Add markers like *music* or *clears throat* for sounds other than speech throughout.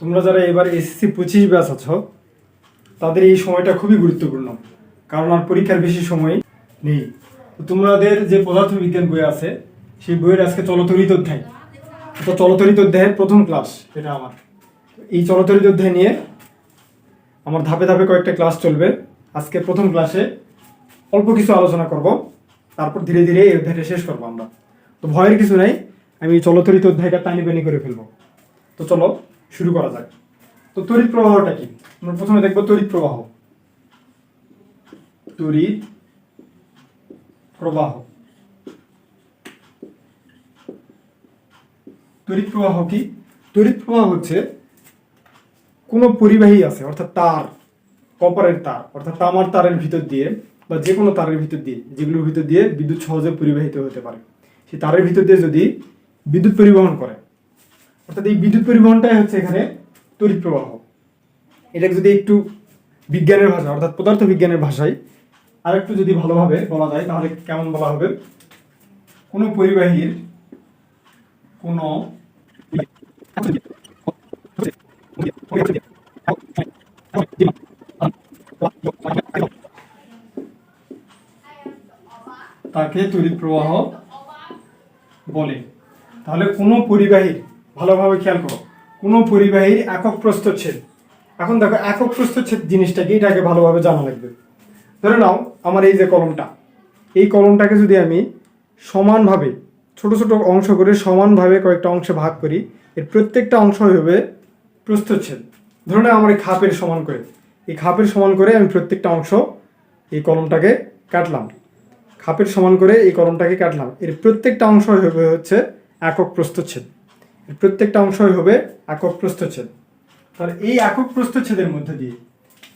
তোমরা যারা এবার এসএসসি পঁচিশ ব্যাচ আছো, তাদের এই সময়টা খুবই গুরুত্বপূর্ণ, কারণ আর পরীক্ষার বেশি সময় নেই। তো তোমাদের যে পদার্থবিজ্ঞান বই আছে, সেই বইয়ের আজকে চলতরিত অধ্যায়। তো চলতরিত অধ্যায়ের প্রথম ক্লাস এটা আমার। এই চলতরিত অধ্যায় নিয়ে আমার ধাপে ধাপে কয়েকটা ক্লাস চলবে। আজকে প্রথম ক্লাসে অল্প কিছু আলোচনা করব, তারপর ধীরে ধীরে এই অধ্যায়টা শেষ করব আমরা। তো ভয়ের কিছু নাই, আমি চলতরিত অধ্যায়টা টানি পানি করে ফেলব। তো চলো শুরু করা যাক। তো তড়িৎ প্রবাহটা কি? আমরা প্রথমে দেখব তড়িৎ প্রবাহ। তড়িৎ প্রবাহ। তড়িৎ প্রবাহ কি? তড়িৎ প্রবাহ হচ্ছে কোনো পরিবাহী আছে, অর্থাৎ তার, কপারের তার, অর্থাৎ তামার তারের ভিতর দিয়ে বা যে কোনো তারের ভিতর দিয়ে, যেগুলোর ভিতর দিয়ে বিদ্যুৎ সহজে পরিবাহিত হতে পারে। সেই তারের ভিতর দিয়ে যদি বিদ্যুৎ পরিবহন করে অর্থাৎ এই বিদ্যুৎ পরিবহনটাই হচ্ছে এখানে তড়িৎ প্রবাহ। এটাকে যদি একটু বিজ্ঞানের ভাষা অর্থাৎ পদার্থ বিজ্ঞানের ভাষায় আর একটু যদি ভালোভাবে বলা যায়, তাহলে কেমন বলা হবে? কোনো পরিবাহীর কোনো তাকে তড়িৎ প্রবাহ বলে। তাহলে কোনো পরিবাহীর ভালোভাবে খেয়াল করো। কোনো পরিবাহীর একক প্রস্থচ্ছেদ। এখন দেখো, একক প্রস্থচ্ছেদ জিনিসটা কি? এটাকে ভালোভাবে জানা লাগবে। ধরে নাও, আমার এই যে কলমটা, এই কলমটাকে যদি আমি সমানভাবে, ছোট ছোট অংশ করে সমানভাবে কয়েকটা অংশে ভাগ করি, এর প্রত্যেকটা অংশ হবে প্রস্থচ্ছেদ। ধরে নাও, আমার এই খাপের সমান করে। এই খাপের সমান করে আমি প্রত্যেকটা অংশ এই কলমটাকে কাটলাম। খাপের সমান করে এই কলমটাকে কাটলাম। এর প্রত্যেকটা অংশ হচ্ছে একক প্রস্থচ্ছেদ। প্রত্যেকটা অংশই হবে একক প্রস্থচ্ছেদ তাহলে এই একক প্রস্থচ্ছেদের মধ্যে দিয়ে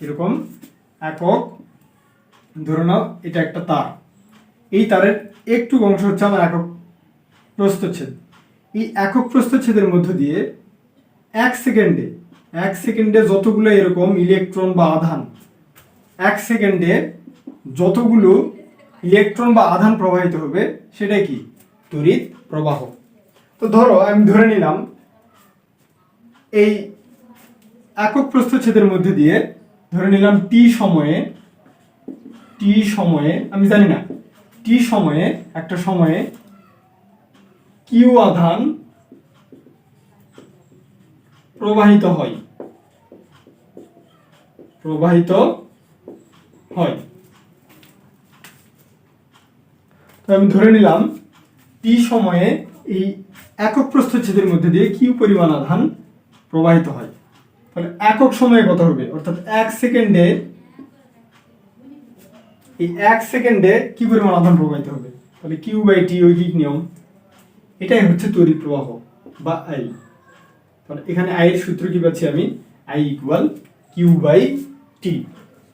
এরকম একক ধরে নাও এটা একটা তার। এই তারের একটু অংশ হচ্ছে আমার একক প্রস্থচ্ছেদ এই একক প্রস্থচ্ছেদের মধ্য দিয়ে এক সেকেন্ডে এক সেকেন্ডে যতগুলো এরকম ইলেকট্রন বা আধান, এক সেকেন্ডে যতগুলো ইলেকট্রন বা আধান প্রবাহিত হবে, সেটাই কি? তড়িৎ প্রবাহ। তো ধরো, আমি ধরে নিলাম, এই একক প্রস্থচ্ছেদের মধ্যে দিয়ে ধরে নিলাম টি সময়ে টি সময়ে, আমি জানি না টি সময়ে, একটা সময়ে কিউ আধান প্রবাহিত হয়। প্রবাহিত হয়। তো আমি ধরে নিলাম টি সময়ে এই একক প্রস্থচ্ছেদের মধ্যে দিয়ে কিউ পরিমাণ আধান প্রবাহিত হয়? তাহলে একক সময়ে কত হবে? অর্থাৎ এক সেকেন্ডে, এই এক সেকেন্ডে কি পরিমাণ আধান প্রবাহিত হবে? তাহলে কিউ বাই টি ঐকিক নিয়ম, এটাই হচ্ছে তড়িৎ প্রবাহ বা আই তাহলে এখানে আই সূত্র কি পাচ্ছি আমি? I equal Q by T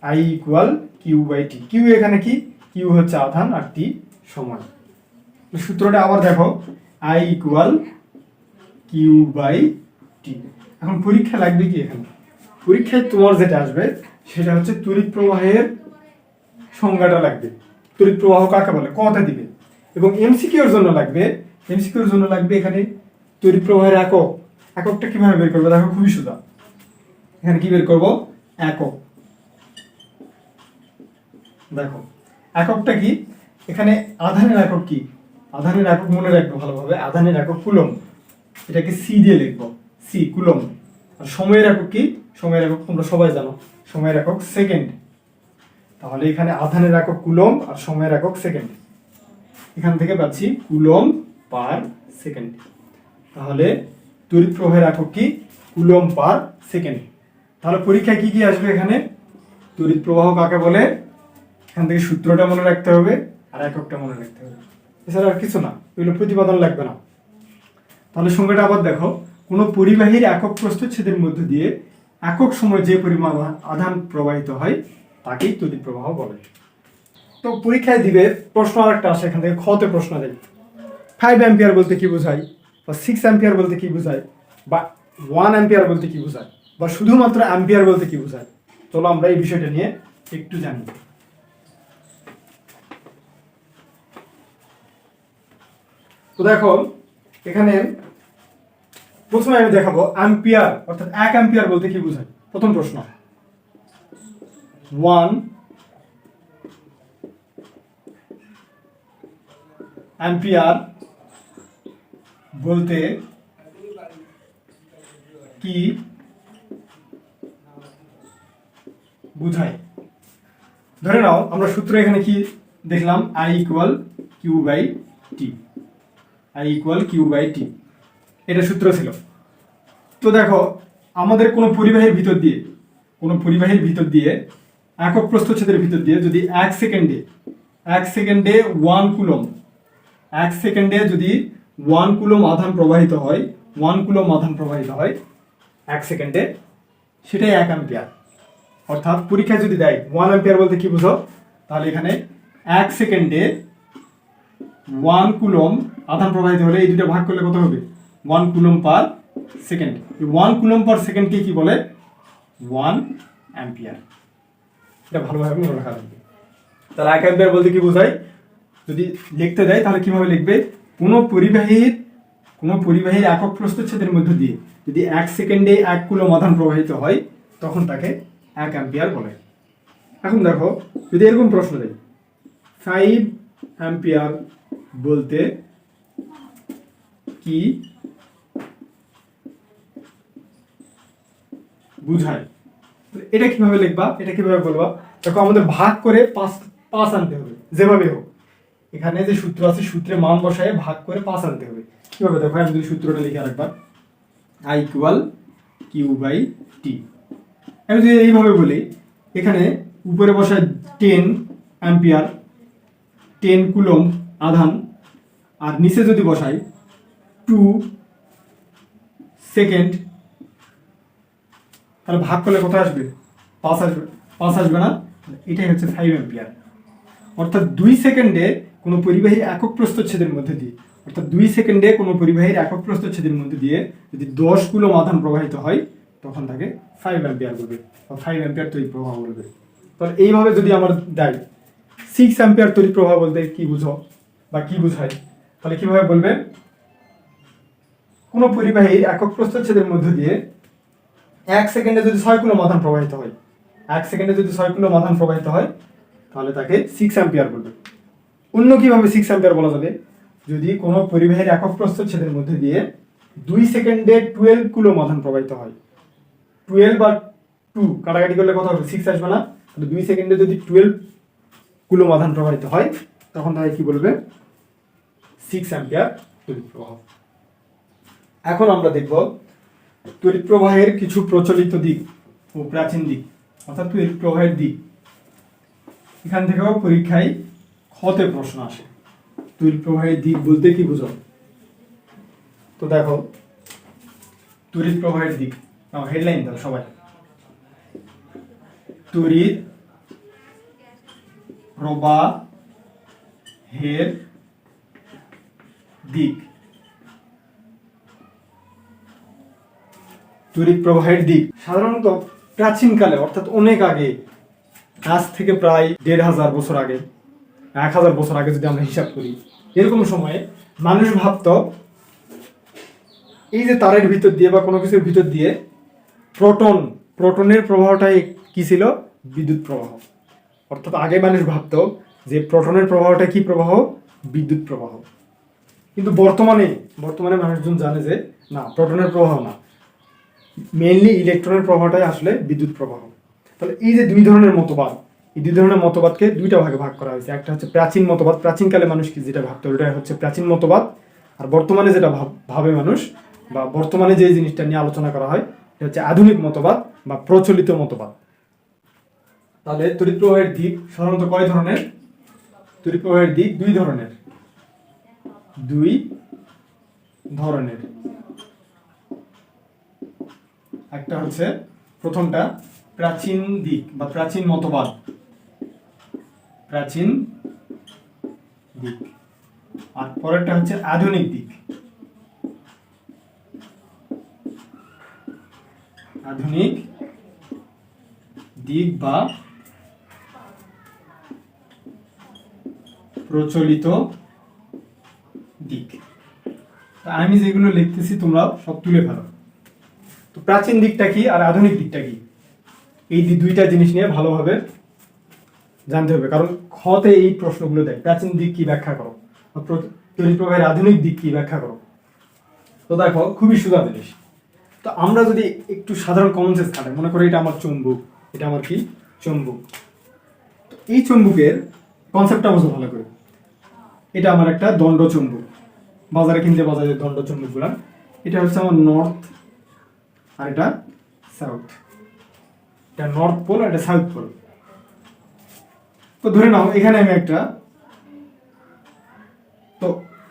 I equal Q by T Q এখানে কি? কিউ হচ্ছে আধান আর টি সময় সূত্রটা আবার দেখো। I equal Q by T. এখন পরীক্ষা লাগবে কি এখানে? পরীক্ষায় তোমার যেটা আসবে, সেটা হচ্ছে তড়িৎ প্রবাহের সংজ্ঞাটা লাগবে। তড়িৎ প্রবাহ কাকে বলে? কতে দিবে। এবং এমসিকিউর জন্য লাগবে এমসিকিউর জন্য লাগবে এখানে তড়িৎ প্রবাহের একক। এককটা কীভাবে বের করবে? দেখো, খুবই সোজা। এখানে কি বের করব? একক। দেখো, এককটা কি? এখানে আধানের একক কি? আধানের একক মনে রাখব ভালোভাবে, আধানের একক কুলম এটাকে সি দিয়ে লিখব। সি কুলম আর সময়ের একক কি? সময়ের একক তোমরা সবাই জানো। সময়ের একক সেকেন্ড তাহলে এখানে আধানের একক কুলম আর সময়ের একক সেকেন্ড এখান থেকে পাচ্ছি কুলম পার সেকেন্ড তাহলে তড়িৎ প্রবাহের একক কি? কুলম পার সেকেন্ড তাহলে পরীক্ষায় কি কি আসবে এখানে? তড়িৎ প্রবাহ কাকে বলে? এখান থেকে সূত্রটা মনে রাখতে হবে আর এককটা মনে রাখতে হবে। এছাড়া আর কিছু না, এগুলো প্রতিপাদন লাগবে না। তাহলে সংখ্যাটা আবার দেখো, কোনো পরিবাহীর একক প্রস্থচ্ছেদের মধ্য দিয়ে একক সময় যে পরিমাণ আধা- আধান প্রবাহিত হয়, তাকেই তড়িৎ প্রবাহ বলে। তো পরীক্ষায় দিবে, প্রশ্ন আর একটা আসে, এখান থেকে খতে প্রশ্ন দেয়। ফাইভ অ্যাম্পিয়ার বলতে কি বোঝায়? বা সিক্স অ্যাম্পিয়ার বলতে কি বোঝায়? বা ওয়ান অ্যাম্পিয়ার বলতে কি বোঝায়? বা শুধুমাত্র অ্যাম্পিয়ার বলতে কি বোঝায়? চলো আমরা এই বিষয়টা নিয়ে একটু জানি। তো দেখো, এখানে প্রথমে আমি দেখাবো অ্যাম্পিয়ার অর্থাৎ এক অ্যাম্পিয়ার বলতে কি বোঝায়? প্রথম প্রশ্ন। ওয়ান অ্যাম্পিয়ার বলতে কি বুঝায়? ধরে নাও, আমরা সূত্র এখানে কি দেখলাম? I equal Q by T I equal Q by T এটা সূত্র ছিল। তো দেখো, আমাদের কোনো পরিবাহীর ভিতর দিয়ে, কোনো পরিবাহীর ভিতর দিয়ে, একক প্রস্থচ্ছেদের ভিতর দিয়ে যদি এক সেকেন্ডে এক সেকেন্ডে ওয়ান কুলম এক সেকেন্ডে যদি ওয়ান কুলম আধান প্রবাহিত হয় ওয়ান কুলম আধান প্রবাহিত হয়, এক সেকেন্ডে, সেটাই এক অ্যাম্পিয়ার অর্থাৎ পরীক্ষায় যদি দেয় ওয়ান অ্যাম্পিয়ার বলতে কি বুঝো? তাহলে এখানে এক সেকেন্ডে ওয়ান কুলম আধান প্রবাহিত হলে এই দুটো ভাগ করলে কত হবে? One coulomb per second. One coulomb per সেকেন্ডকে কি বলে? One ampere. এটা ভালোভাবে মনে রাখা লাগবে। তাহলে এক অ্যাম্পিয়ার বলতে কি বোঝায়? যদি লিখতে দেয়, তাহলে কীভাবে লিখবে? কোনো পরিবাহীর কোনো পরিবাহীর একক প্রস্থচ্ছেদের মধ্য দিয়ে যদি এক সেকেন্ডে এক কুলম আধান প্রবাহিত হয়, তখন তাকে এক অ্যাম্পিয়ার বলে। এখন দেখো, যদি এরকম প্রশ্ন দেয় ফাইভ অ্যাম্পিয়ার বলতে কি বুঝায়। এটা কীভাবে লিখবা? এটা কীভাবে বলবা? দেখো, আমাদের ভাগ করে পাঁচ পাঁচ আনতে হবে, যেভাবে হোক। এখানে যে সূত্র আছে, সূত্রে মান বসায় ভাগ করে পাঁচ আনতে হবে। কীভাবে? দেখো আমি যদি সূত্রটা লিখে রাখবার I equal Q by T আমি যদি এইভাবে বলি, এখানে উপরে বসায় টেন অ্যাম্পিয়ার টেন কুলম আধান আর নিচে যদি বসাই টু সেকেন্ড তাহলে ভাগ করলে কোথায় আসবে? পাঁচ আসবে পাঁচ আসবে না? এটাই হচ্ছে ফাইভ অ্যাম্পিয়ার অর্থাৎ দুই সেকেন্ডে কোনো পরিবাহীর একক প্রস্থচ্ছেদের মধ্যে দিয়ে, অর্থাৎ দুই সেকেন্ডে কোনো পরিবাহীর একক প্রস্থচ্ছেদের মধ্যে দিয়ে যদি দশ কুলম আধান প্রবাহিত হয়, তখন তাকে ফাইভ অ্যাম্পিয়ার বলবে বা ফাইভ অ্যাম্পিয়ার তড়িৎ প্রবাহ বলবে। তাহলে এইভাবে যদি আমার দেয় সিক্স অ্যাম্পিয়ার তড়িৎ প্রবাহ বলতে কি বুঝো? বা কি বুঝায়? তাহলে কীভাবে বলবে কোনো পরিবাহীর একক প্রস্থচ্ছেদের মধ্য দিয়ে এক সেকেন্ডে যদি ছয় কুলো মাধান প্রবাহিত হয়, এক সেকেন্ডে যদি ছয় কুলো মাধান প্রবাহিত হয়, তাহলে তাকে সিক্স অ্যাম্পিয়ার বলবে অন্য কীভাবে সিক্স অ্যাম্পিয়ার বলা যাবে? যদি কোনো পরিবাহীর একক প্রস্থচ্ছেদের মধ্যে দিয়ে দুই সেকেন্ডে টুয়েলভ কুলো মাধান প্রবাহিত হয় টুয়েলভ আর টু কাটাকাটি করলে কত হবে? সিক্স আসবে না। দুই সেকেন্ডে যদি টুয়েলভ কুলো মাধান প্রবাহিত হয় তখন তাকে কি বলবে? সিক্স অ্যাম্পিয়ার তড়িৎ প্রবাহ এখন আমরা দেখব তড়িৎ প্রবাহের কিছু প্রচলিত দিক ও প্রাচীন দিক, অর্থাৎ তড়িৎ প্রবাহের দিক। এখান থেকেও পরীক্ষায় ক্ষতে প্রশ্ন আসে। তড়িৎ প্রবাহের দিক বলতে কি বুঝো? তো দেখো তড়িৎ প্রবাহের দিক হেডলাইন দাও সবাই। তড়িৎ প্রবাহের দিক। তড়িৎ প্রবাহের দিক। সাধারণত প্রাচীনকালে, অর্থাৎ অনেক আগে, আজ থেকে প্রায় দেড় হাজার বছর আগে, এক হাজার বছর আগে যদি আমরা হিসাব করি, এরকম সময়ে মানুষ ভাবতো, এই যে তারের ভিতর দিয়ে বা কোনো কিছুর ভিতর দিয়ে প্রোটন, প্রোটনের প্রবাহটাই কি ছিল? বিদ্যুৎ প্রবাহ। অর্থাৎ আগে মানুষ ভাবতো যে প্রোটনের প্রবাহটা কি প্রবাহ? বিদ্যুৎ প্রবাহ। কিন্তু বর্তমানে বর্তমানে মানুষজন জানে যে না, প্রোটনের প্রবাহ না। মেইনলি ইলেকট্রনের প্রবাহটাই আসলে বিদ্যুৎ প্রবাহ। তাহলে এই যে দুই ধরনের মতবাদ, এই দুই ধরনের মতবাদকে দুইটা ভাগে ভাগ করা হয়েছে। একটা হচ্ছে প্রাচীন মতবাদ, প্রাচীনকালে মানুষ কি যেটা ভাবতো ওটা হচ্ছে প্রাচীন মতবাদ। আর বর্তমানে যেটা ভাব- ভাবে মানুষ, বা বর্তমানে যে জিনিসটা নিয়ে আলোচনা করা হয়, এটা হচ্ছে আধুনিক মতবাদ বা প্রচলিত মতবাদ। তাহলে তড়িৎ প্রবাহের দিক সাধারণত কয় ধরনের? তড়িৎ প্রবাহের দিক দুই ধরনের। দুই ধরনের। একটা হচ্ছে প্রথমটা প্রাচীন দিক বা প্রাচীন মতবাদ। প্রাচীন দিক। আর পরেরটা হচ্ছে আধুনিক দিক। আধুনিক দিক বা প্রচলিত দিক। আমি যেগুলো লিখতেছি তোমরা সব তুলে ফেলো তো প্রাচীন দিকটা কি আর আধুনিক দিকটা কি? এই দুইটা জিনিস নিয়ে ভালোভাবে জানতে হবে। কারণ খতে এই প্রশ্নগুলো দেয়। প্রাচীন দিক কি ব্যাখ্যা করো? তড়িৎ প্রবাহের আধুনিক দিক কি ব্যাখ্যা করো? তো দেখো, খুবই সোজা জিনিস। তো আমরা যদি একটু সাধারণ কমন সেন্স খাটাই, মনে করো এটা আমার চুম্বক। এটা আমার কি? চুম্বক। এই চুম্বকের কনসেপ্টটা বোঝো ভালো করে এটা আমার একটা দণ্ড চুম্বক বাজারে কিনতে পাওয়া যায় দণ্ড চুম্বকগুলা এটা হচ্ছে আমার নর্থ আর এটা সাউথ এটা নর্থ পোল আর এটা সাউথ পোল তো ধরে নাও, এখানে আমি একটা তো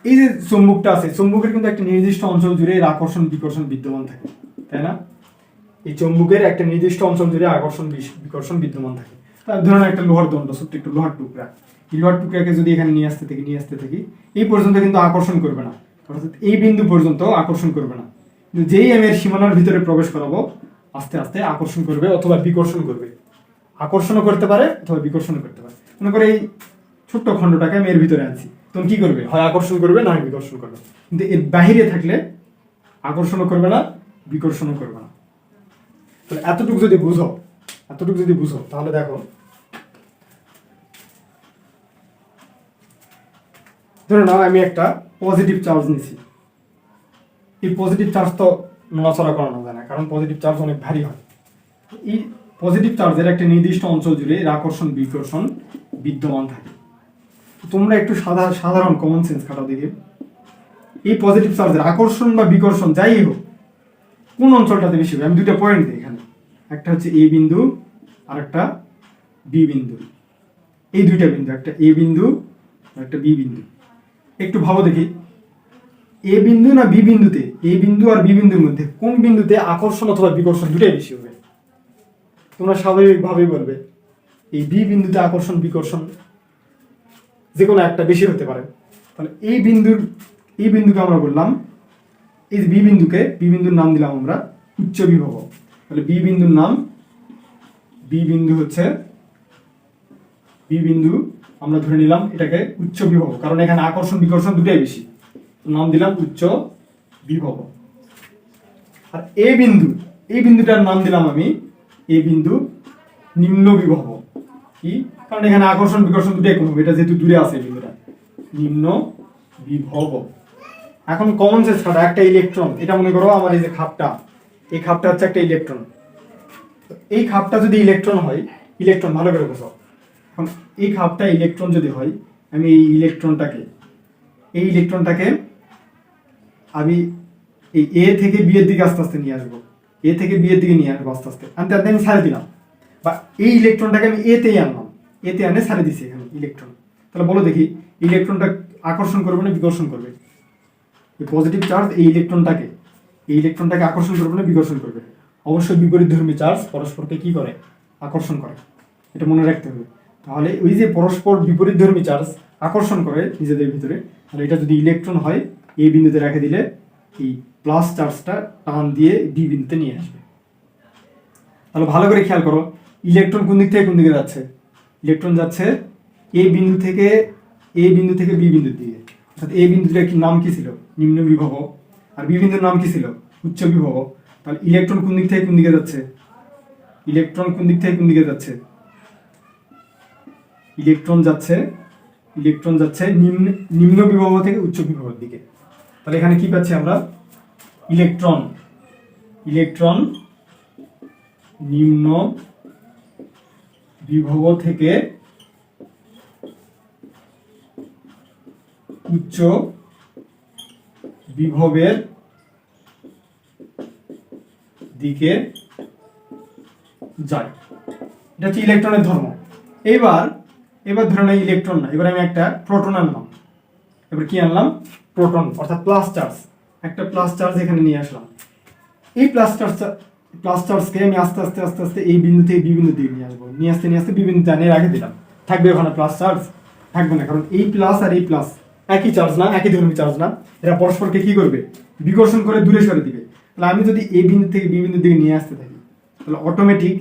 এই যে চুম্বকটা আছে, চুম্বকের কিন্তু একটা নির্দিষ্ট অঞ্চল জুড়ে এর আকর্ষণ, বিকর্ষণ বিদ্যমান থাকে, তাই না? এই চুম্বকের একটা নির্দিষ্ট অঞ্চল জুড়ে আকর্ষণ বিকর্ষণ বিদ্যমান থাকে। ধরুন একটা লোহার দণ্ড, ছোট্ট একটু লোহার টুকরা। এই লোহার টুকরাকে যদি এখানে নিয়ে আসতে থাকি, নিয়ে আসতে থাকি, এই পর্যন্ত কিন্তু আকর্ষণ করবে না। অর্থাৎ এই বিন্দু পর্যন্ত আকর্ষণ করবে না। কিন্তু যেই আমি এর সীমানার ভিতরে প্রবেশ করাবো, আস্তে আস্তে আকর্ষণ করবে অথবা বিকর্ষণ করবে। আকর্ষণও করতে পারে অথবা বিকর্ষণও করতে পারে। মনে করে এই ছোট্ট খণ্ডটাকে আমি এর ভিতরে আনছি। তখন কি করবে? হয় আকর্ষণ করবে, না বিকর্ষণ করবে। কিন্তু এর বাহিরে থাকলে আকর্ষণও করবে না, বিকর্ষণও করবে না। তাহলে এতটুকু যদি বুঝো, এতটুকু যদি বুঝো, তাহলে দেখো ধরে নাও, আমি একটা পজিটিভ চার্জ নিছি। এই পজিটিভ চার্জ তো নড়াচড়া করানো যায় না কারণ পজিটিভ চার্জ অনেক ভারী হয়। এই পজিটিভ চার্জের একটা নির্দিষ্ট অঞ্চল জুড়ে এর আকর্ষণ, বিকর্ষণ বিদ্যমান থাকে। তোমরা একটু সাধারণ সাধারণ কমন সেন্স খাটাও দেখে। এই পজিটিভ চার্জের আকর্ষণ বা বিকর্ষণ যাই হোক, কোন অঞ্চলটাতে বেশি হবে? আমি দুইটা পয়েন্ট দিই এখানে। একটা হচ্ছে এ বিন্দু আর একটা বি বিন্দু। এই দুইটা বিন্দু, একটা এ বিন্দু আর একটা বি বিন্দু। একটু ভাবো দেখি। এ বিন্দু না বি বিন্দুতে? এ বিন্দু আর বি বিন্দুর মধ্যে কোন বিন্দুতে আকর্ষণ অথবা বিকর্ষণ দুটাই বেশি হবে? তোমরা স্বাভাবিকভাবেই বলবে, এই বি বিন্দুতে আকর্ষণ, বিকর্ষণ যে কোনো একটা বেশি হতে পারে। তাহলে এই বিন্দুর এই বিন্দুকে আমরা বললাম, এই বি বিন্দুকে, বি বিন্দুর নাম দিলাম আমরা উচ্চ বিভব। তাহলে বি বিন্দুর নাম, বি বিন্দু হচ্ছে, বি বিন্দু আমরা ধরে নিলাম এটাকে উচ্চ বিভব, কারণ এখানে আকর্ষণ, বিকর্ষণ দুটাই বেশি। নাম দিলাম উচ্চ বিভব। আর এ বিন্দু, এই বিন্দুটার নাম দিলাম আমি, এ বিন্দু নিম্ন বিভব। কি? কারণ এখানে আকর্ষণ, বিকর্ষণ দুটাই কম এটা যেহেতু দূরে আছে বিন্দুটা। নিম্ন বিভব। এখন কমন সেন্স খাটা একটা ইলেকট্রন এটা মনে করো আমার এই যে খাপটা, এই খাপটা হচ্ছে একটা ইলেকট্রন এই খাপটা যদি ইলেকট্রন হয় ইলেকট্রন ভালো করে বোঝো এখন এই খাপটা ইলেকট্রন যদি হয়, আমি এই ইলেকট্রনটাকে এই ইলেকট্রনটাকে আমি এই এ থেকে বিয়ের দিকে আস্তে আস্তে নিয়ে আসব। এ থেকে বিয়ের দিকে নিয়ে আসব আস্তে আস্তে। আনতে আনতে আমি ছাড়ে দিলাম। বা এই ইলেকট্রনটাকে আমি এতেই আনলাম। এতে আনে ছাড়ে দিছি এখানে ইলেকট্রন তাহলে বলো দেখি ইলেকট্রনটা আকর্ষণ করবে না বিকর্ষণ করবে? এই পজিটিভ চার্জ এই ইলেকট্রনটাকে এই ইলেকট্রনটাকে আকর্ষণ করবে না বিকর্ষণ করবে? অবশ্যই বিপরীত ধর্মী চার্জ পরস্পরকে কি করে? আকর্ষণ করে। এটা মনে রাখতে হবে। তাহলে ওই যে পরস্পর বিপরীত ধর্মী চার্জ আকর্ষণ করে নিজেদের ভিতরে। তাহলে এটা যদি ইলেকট্রন হয়, এই বিন্দুতে রেখে দিলে এই প্লাস চার্জটা টান দিয়ে বি বিন্দুতে নিয়ে আসবে। তাহলে ভালো করে খেয়াল করো ইলেকট্রন কোন দিক থেকে কোন দিকে যাচ্ছে? ইলেকট্রন যাচ্ছে এ বিন্দু থেকে এ বিন্দু থেকে বি বিন্দুর দিকে। অর্থাৎ এ বিন্দুটার কি নাম কি ছিল? নিম্ন বিভব। আর বি বিন্দুর নাম কি ছিল? উচ্চ বিভব। তাহলে ইলেকট্রন কোন দিক থেকে কোন দিকে যাচ্ছে? ইলেকট্রন কোন দিক থেকে কোন দিকে যাচ্ছে? ইলেকট্রন যাচ্ছে ইলেকট্রন যাচ্ছে নিম্ন নিম্ন বিভব থেকে উচ্চ বিভবের দিকে। তাহলে এখানে কি পাচ্ছি আমরা? ইলেকট্রন। ইলেকট্রন নিম্ন বিভব থেকে উচ্চ বিভবের দিকে যায়। এটা হচ্ছে ইলেকট্রনের ধর্ম। এবার এবার ধরে নাও ইলেকট্রন না, এবার আমি একটা প্রোটন আনলাম। এবার কি আনলাম? প্রোটন অর্থাৎ প্লাস চার্জ একটা প্লাস চার্জ এখানে নিয়ে আসলাম। এই প্লাস চার্জ প্লাস চার্জকে আমি আস্তে আস্তে আস্তে আস্তে এই বিন্দু থেকে বিভিন্ন দিকে নিয়ে আসব। নিয়ে আসতে নিয়ে আসতে বিভিন্ন আনিয়ে রেখে দিলাম। থাকবে ওখানে প্লাস চার্জ থাকবে না, কারণ এই প্লাস আর এই প্লাস একই চার্জ না, একই ধর্মী চার্জ না। এরা পরস্পরকে কি করবে? বিকর্ষণ করে দূরে সরে দিবে। তাহলে আমি যদি এই বিন্দু থেকে বিভিন্ন দিকে নিয়ে আসতে থাকি, তাহলে অটোমেটিক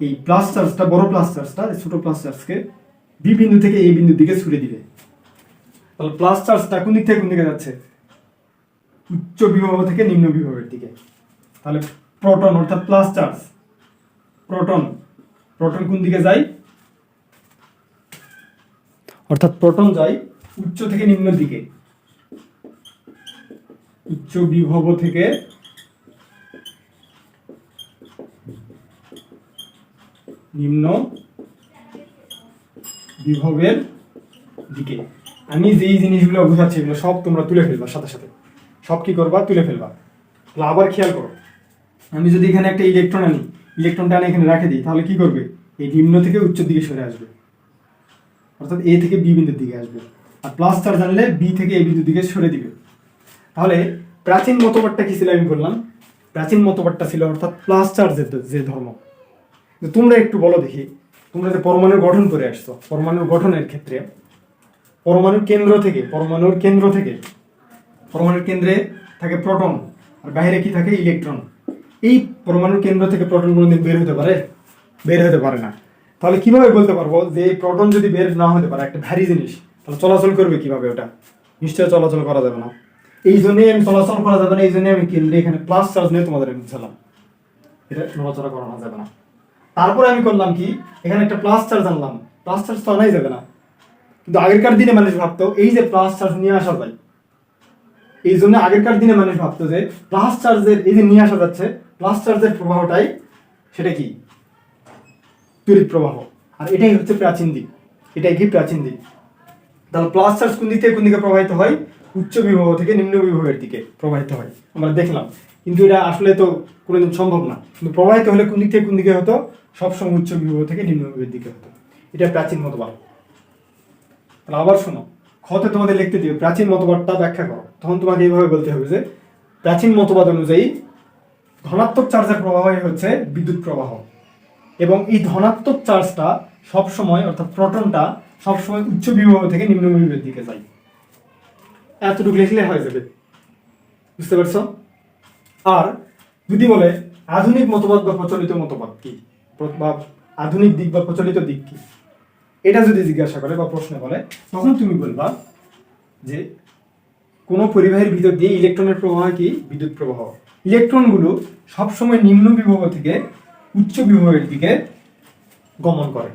এই প্লাস চার্জটা বড় প্লাস চার্জটা ছোট প্লাস চার্জকে বি বিন্দু থেকে এই বিন্দুর দিকে ছুড়ে দিবে। তাহলে প্লাস চার্জটা কোন দিক থেকে কোন দিকে যাচ্ছে? উচ্চ বিভব থেকে নিম্ন বিভবের দিকে। তাহলে প্রোটন অর্থাৎ প্লাস চার্জ প্রোটন প্রোটন কোন দিকে যায়? অর্থাৎ প্রোটন যায় উচ্চ থেকে নিম্ন দিকে। উচ্চ বিভব থেকে নিম্ন বিভবের দিকে। আমি যেই জিনিসগুলো বোঝাচ্ছি এগুলো সব তোমরা তুলে ফেলবা সাথে সাথে। সব কি করবা? তুলে ফেলবা। তাহলে আবার খেয়াল করো। আমি যদি এখানে একটা ইলেকট্রন আনি ইলেকট্রনটা আনি এখানে রাখে দিই, তাহলে কি করবে? এই নিম্ন থেকে উচ্চের দিকে সরে আসবে। অর্থাৎ এ থেকে বি বিন্দুর দিকে আসবে। আর প্লাস চার্জ আনলে বি থেকে এ বিন্দুর দিকে সরে দিবে। তাহলে প্রাচীন মতবাদটা কি ছিল আমি বললাম? প্রাচীন মতবাদটা ছিল অর্থাৎ প্লাস চার্জের যে ধর্ম। তোমরা একটু বলো দেখি। তোমরা যে পরমাণুর গঠন করে আসছো, পরমাণুর গঠনের ক্ষেত্রে, পরমাণুর কেন্দ্র থেকে, পরমাণুর কেন্দ্র থেকে, পরমাণুর কেন্দ্রে থাকে প্রোটন, আর বাইরে কি থাকে? ইলেকট্রন। এই পরমাণুর কেন্দ্র থেকে প্রোটন কোনোদিন বের হতে পারে? বের হতে পারে না। তাহলে কীভাবে বলতে পারব যে এই প্রোটন যদি বের না হতে পারে, একটা ভারী জিনিস, তাহলে চলাচল করবে কীভাবে ওটা? নিশ্চয়ই চলাচল করা যাবে না। এই জন্যই আমি চলাচল করা যাবে না, এই জন্যই আমি কেন্দ্রে এখানে প্লাস চার্জ নিয়ে তোমাদের আমি বুঝালাম এটা নড়াচড়া করানো যাবে না। তারপরে আমি করলাম কি? এখানে একটা প্লাস চার্জ আনলাম প্লাস চার্জ তো আনাই যাবে না। কিন্তু আগেরকার দিনে মানুষ ভাবতো, এই যে প্লাস চার্জ নিয়ে আসা যায়। এই জন্য আগেরকার দিনে মানুষ ভাবতো যে প্লাস চার্জের এই যে নিয়ে আসা যাচ্ছে প্লাস চার্জের প্রবাহটাই, সেটা কি? তড়িৎ প্রবাহ। আর এটাই হচ্ছে প্রাচীন দিক। এটাই কি প্রাচীন দিক? তাহলে প্লাস চার্জ কোন দিক থেকে কোন দিকে প্রবাহিত হয়? উচ্চ বিভব থেকে নিম্ন বিভবের দিকে প্রবাহিত হয়। আমরা দেখলাম। কিন্তু এটা আসলে তো কোনোদিন সম্ভব না। কিন্তু প্রবাহিত হলে কোন দিক থেকে কোন দিকে হতো? সবসময় উচ্চ বিভব থেকে নিম্ন বিভবের দিকে হতো। এটা প্রাচীন মতবাদ। তাহলে আবার শোনো খতে তোমাদের লিখতে দিবে প্রাচীন মতবাদটা ব্যাখ্যা করো। তখন তোমাকে এইভাবে বলতে হবে যে, প্রাচীন মতবাদ অনুযায়ী ধনাত্মক চার্জের প্রবাহই হচ্ছে বিদ্যুৎ প্রবাহ। এবং এই ধনাত্মক চার্জটা সবসময়, অর্থাৎ প্রোটনটা সবসময় উচ্চ বিভব থেকে নিম্ন বিভবের দিকে যায়। এতটুকু লিখলে হয়ে যাবে। বুঝতে পারছ? আর যদি বলে আধুনিক মতবাদ বা প্রচলিত মতবাদ কি? বা আধুনিক দিক বা প্রচলিত দিক কি? এটা যদি জিজ্ঞাসা করে বা প্রশ্ন করে, তখন তুমি বলবা যে কোনো পরিবাহের ভিতর দিয়ে ইলেকট্রনের প্রবাহ কি? বিদ্যুৎ প্রবাহ। ইলেকট্রনগুলো সবসময় নিম্ন বিভব থেকে উচ্চ বিভবের দিকে গমন করে।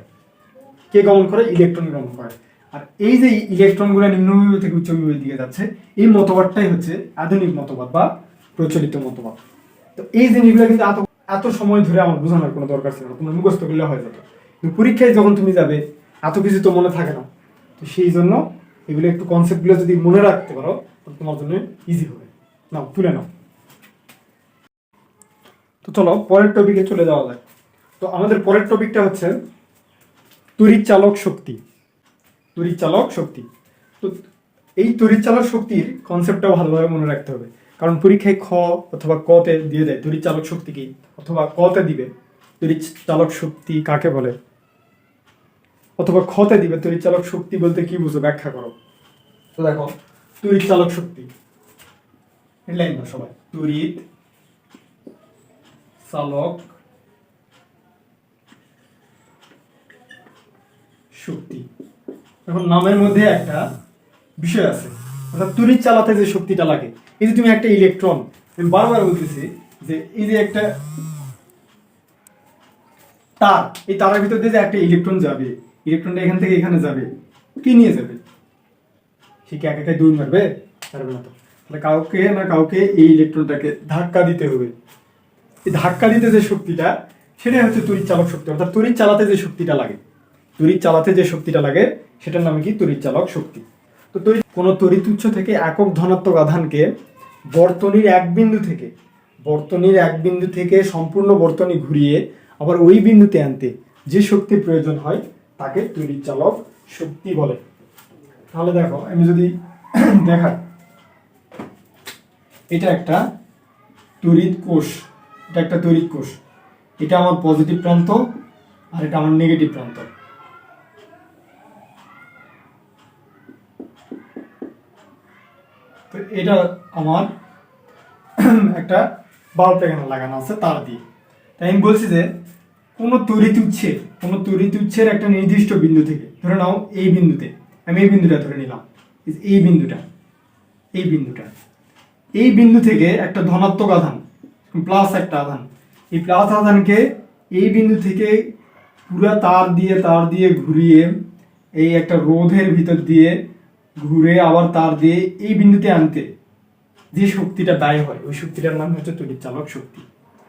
কে গমন করে? ইলেকট্রন গমন করে। আর এই যে ইলেকট্রনগুলো নিম্ন বিভব থেকে উচ্চ বিভবের দিকে যাচ্ছে, এই মতবাদটাই হচ্ছে আধুনিক মতবাদ বা প্রচলিত মতবাদ তো এই জিনিসগুলো কিন্তু এত এত সময় ধরে আমার বোঝানোর কোনো দরকার ছিল না। তোমার মুখস্থ করলে হয়ে যেত। কিন্তু পরীক্ষায় যখন তুমি যাবে, এত কিছু তো মনে থাকে না। তো সেই জন্য এগুলো একটু কনসেপ্টগুলো যদি মনে রাখতে পারো, তাহলে তোমার জন্য ইজি হবে। নাও, তুলে নাও। তো চলো, পরের টপিকে চলে যাওয়া যায় তো আমাদের পরের টপিকটা হচ্ছে তড়িৎ চালক শক্তি। তড়িৎ চালক শক্তি। তো এই তড়িৎ চালক শক্তির কনসেপ্টটাও ভালোভাবে মনে রাখতে হবে। কারণ পরীক্ষায় খ অথবা কতে দিয়ে দেয়। তড়িৎ চালক শক্তি কি? অথবা কতে দিবে তড়িৎ চালক শক্তি কাকে বলে? অথবা খতে দিবে তড়িৎ চালক শক্তি বলতে কি বুঝো? ব্যাখ্যা করো। তো দেখো তড়িৎ চালক শক্তি। হেডলাইন দাও সবাই। তড়িৎ চালক শক্তি। এখন নামের মধ্যে একটা বিষয় আছে। অর্থাৎ তড়িৎ চালাতে যে শক্তিটা লাগে এই যে তুমি একটা ইলেকট্রন আমি বারবার বলতেছি যে এই যে একটা তার, এই তারের ভিতর দিয়ে যে একটা ইলেকট্রন যাবে ইলেকট্রনটা এখান থেকে এখানে যাবে, কি নিয়ে যাবে? সে কি একা দৌড় মারবে? পারবে না তো। তাহলে কাউকে না কাউকে এই ইলেকট্রনটাকে ধাক্কা দিতে হবে। এই ধাক্কা দিতে যে শক্তিটা, সেটাই হচ্ছে তড়িৎ চালক শক্তি। অর্থাৎ তড়িৎ চালাতে যে শক্তিটা লাগে। তড়িৎ চালাতে যে শক্তিটা লাগে, সেটার নাম কি? তড়িৎ চালক শক্তি। তো তড়িৎ কোনো তড়িৎ উৎস থেকে একক ধনাত্মক আধানকে বর্তনীর এক বিন্দু থেকে, বর্তনীর এক বিন্দু থেকে সম্পূর্ণ বর্তনী ঘুরিয়ে আবার ওই বিন্দুতে আনতে যে শক্তির প্রয়োজন হয়, তাকে তড়িৎ চালক শক্তি বলে। তাহলে দেখো, আমি যদি *clears throat* দেখাই, এটা একটা তড়িৎ কোষ, এটা একটা তড়িৎ কোষ। এটা আমার পজিটিভ প্রান্ত আর এটা আমার নেগেটিভ প্রান্ত। এটা আমার *clears throat* একটা বাল্ব এখানে লাগানো আছে তার দিয়ে। তাই আমি বলছি যে, কোনো তড়িৎ উৎসের, কোনো তড়িৎ উৎসের একটা নির্দিষ্ট বিন্দু থেকে, ধরে নাও এই বিন্দুতে, আমি এই বিন্দুটা ধরে নিলাম, এই বিন্দুটা এই বিন্দুটা, এই বিন্দু থেকে একটা ধনাত্মক আধান প্লাস একটা আধান, এই প্লাস আধানকে এই বিন্দু থেকে পুরা তার দিয়ে তার দিয়ে ঘুরিয়ে, এই একটা রোধের ভিতর দিয়ে ঘুরে আবার তার দিয়ে এই বিন্দুতে আনতে যে শক্তিটা ব্যয় হয়, ওই শক্তিটার নাম হচ্ছে তড়িৎ চালক শক্তি।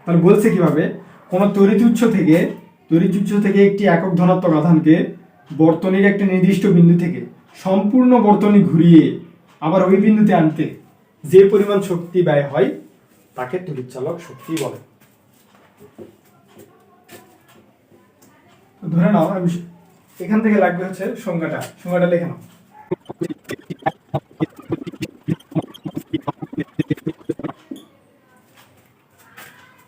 তাহলে বলছে কীভাবে? কোনো তড়িৎ উৎস থেকে, তড়িৎ উৎস থেকে একটি একক ধনাত্মক আধানকে বর্তনীর একটা নির্দিষ্ট বিন্দু থেকে সম্পূর্ণ বর্তনী ঘুরিয়ে আবার ওই বিন্দুতে আনতে যে পরিমাণ শক্তি ব্যয় হয়, তাকে তড়িৎ চালক শক্তি বলে। ধরে নাও, আমি এখান থেকে লাগবে হচ্ছে সংজ্ঞাটা। সংজ্ঞাটা লিখে নাও।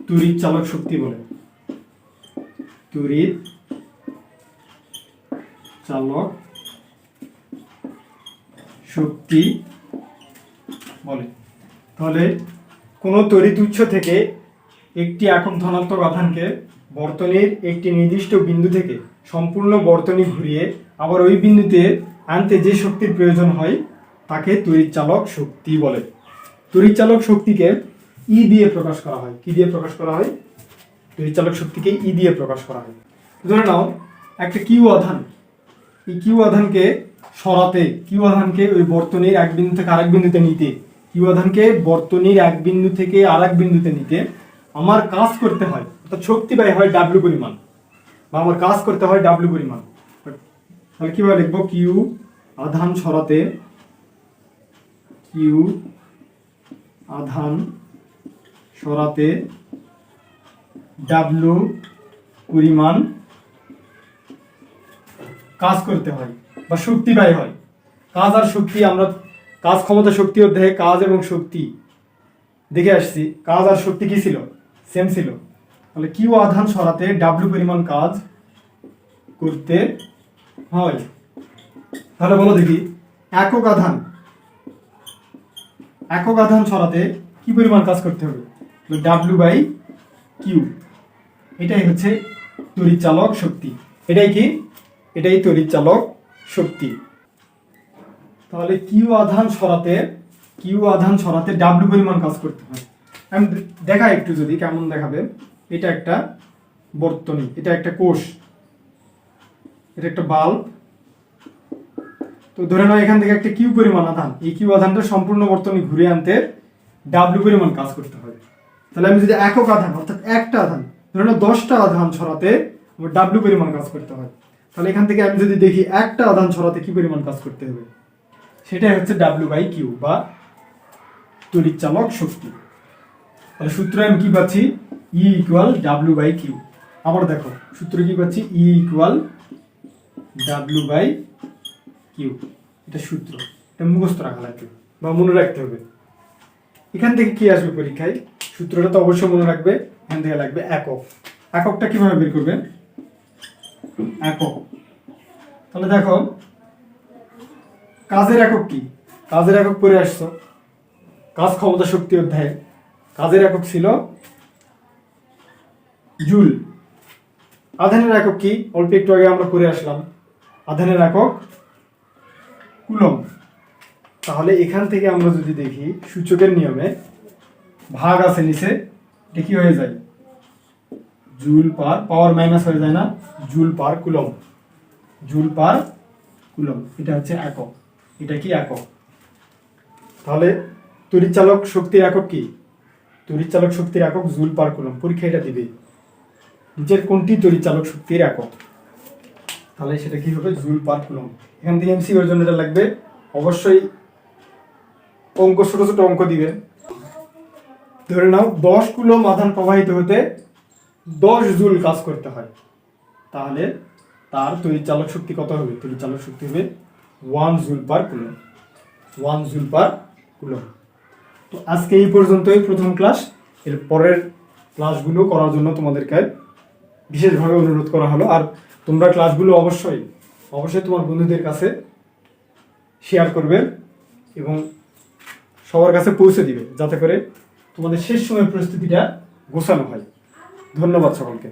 তড়িৎ চালক শক্তি বলে। তড়িৎ চালক শক্তি বলে। তাহলে কোনো তড়িৎ উৎস থেকে একটি একক ধনাত্মক আধানকে বর্তনীর একটি নির্দিষ্ট বিন্দু থেকে সম্পূর্ণ বর্তনী ঘুরিয়ে আবার ওই বিন্দুতে আনতে যে শক্তির প্রয়োজন হয়, তাকে তড়িৎ চালক শক্তি বলে। তড়িৎ চালক শক্তিকে ই দিয়ে প্রকাশ করা হয়। কি দিয়ে প্রকাশ করা হয়? তড়িৎ চালক শক্তিকে ই দিয়ে প্রকাশ করা হয়। ধরে নাও, একটা কিউ আধান। এই কিউ আধানকে সরাতে, কিউ আধানকে ওই বর্তনীর এক বিন্দু থেকে আরেক বিন্দুতে নিতে, কিউ আধানকে বর্তনীর এক বিন্দু থেকে আরেক বিন্দুতে নিতে আমার কাজ করতে হয়। অর্থাৎ শক্তি ব্যয় হয় ডাব্লিউ পরিমাণ। বা আমার কাজ করতে হয় ডাব্লিউ পরিমাণ। তাহলে কীভাবে লিখব? কিউ আধান সরাতে কিউ আধান সরাতে ডাব্লিউ পরিমাণ কাজ করতে হয় বা শক্তি ব্যয় হয়। কাজ আর শক্তি, আমরা কাজ ক্ষমতা, শক্তি, অধ্যায়ে কাজ এবং শক্তি দেখে আসছি। কাজ আর শক্তি কি ছিল? সেম ছিল। তাহলে কিউ আধান সরাতে ডাব্লিউ পরিমাণ কাজ করতে হয়। তাহলে বলো দেখি, একক আধান। একক আধান সরাতে কি পরিমাণ কাজ করতে হবে? ডাব্লিউ বাই কিউ এটাই হচ্ছে তড়িৎ চালক শক্তি। এটাই কি? এটাই তড়িৎ চালক শক্তি। তাহলে কিউ আধান সরাতে কিউ আধান সরাতে ডাব্লিউ পরিমাণ কাজ করতে হয়। আমি দেখা একটু যদি কেমন দেখাবে। এটা একটা বর্তনী, এটা একটা কোষ। এটা একটা বাল্ব তো ধরে নাও এখান থেকে একটা কিউ পরিমাণ আধান। এই কিউ আধানটা সম্পূর্ণ বর্তনী ঘুরে আনতে ডাব্লিউ পরিমাণ কাজ করতে হবে। তাহলে আমি যদি একক আধান, অর্থাৎ একটা আধান, ধরে নাও দশটা আধান ছড়াতে আমার ডাব্লিউ পরিমাণ কাজ করতে হয়। তাহলে এখান থেকে আমি যদি দেখি একটা আধান ছড়াতে কি পরিমাণ কাজ করতে হবে? সেটাই হচ্ছে ডাব্লিউ বাই কিউ বা তড়িৎ চালক শক্তি। তাহলে সূত্র আমি কি পাচ্ছি? E equal W by Q আবার দেখো, সূত্র কি পাচ্ছি? E equal W by Q এটা সূত্র। এটা মুখস্থ রাখা লাগবে বা মনে রাখতে হবে। এখান থেকে কি আসবে পরীক্ষায়? সূত্রটা তো অবশ্যই মনে রাখবে। এখান থেকে লাগবে একক। এককটা কীভাবে বের করবে একক। তাহলে দেখো, কাজের একক কি? কাজের একক পরে আসছো। কাজ ক্ষমতা শক্তি অধ্যায়ে। কাজের একক ছিল জুল। আধানের একক কি? অল্প একটু আগে আমরা করে আসলাম। আধানের একক কুলম তাহলে এখান থেকে আমরা যদি দেখি সূচকের নিয়মে ভাগ আছে নিচে কি হয়ে যায়? জুল পার পাওয়ার মাইনাস হয়ে যায় না, joule per coulomb joule per coulomb এটা হচ্ছে একক। এটা কি একক? তাহলে তড়িৎ চালক শক্তির একক কি? তড়িৎ চালক শক্তির একক জুল পার কুলম পরীক্ষা এটা দিবে। নিচের কোনটি তড়িৎ চালক শক্তির একক? তাহলে সেটা কি হবে? জুল পার কুলম এখান থেকে এমসি এর জন্য এটা লাগবে। অবশ্যই অঙ্ক, ছোট ছোট অঙ্ক দিবে। ধরে নাও, দশ কুলম আধান প্রবাহিত হতে দশ জুল কাজ করতে হয়। তাহলে তার তড়িৎ চালক শক্তি কত হবে? তড়িৎ চালক শক্তি হবে one joule per coulomb one joule per coulomb তো আজকে এই পর্যন্তই প্রথম ক্লাস। এর পরের ক্লাসগুলো করার জন্য তোমাদেরকে বিশেষভাবে অনুরোধ করা হলো। আর তোমরা ক্লাসগুলো অবশ্যই অবশ্যই তোমার বন্ধুদের কাছে শেয়ার করবে এবং সবার কাছে পৌঁছে দিবে, যাতে করে তোমাদের শেষ সময় প্রস্তুতিটা গোছানো হয়। ধন্যবাদ সকলকে।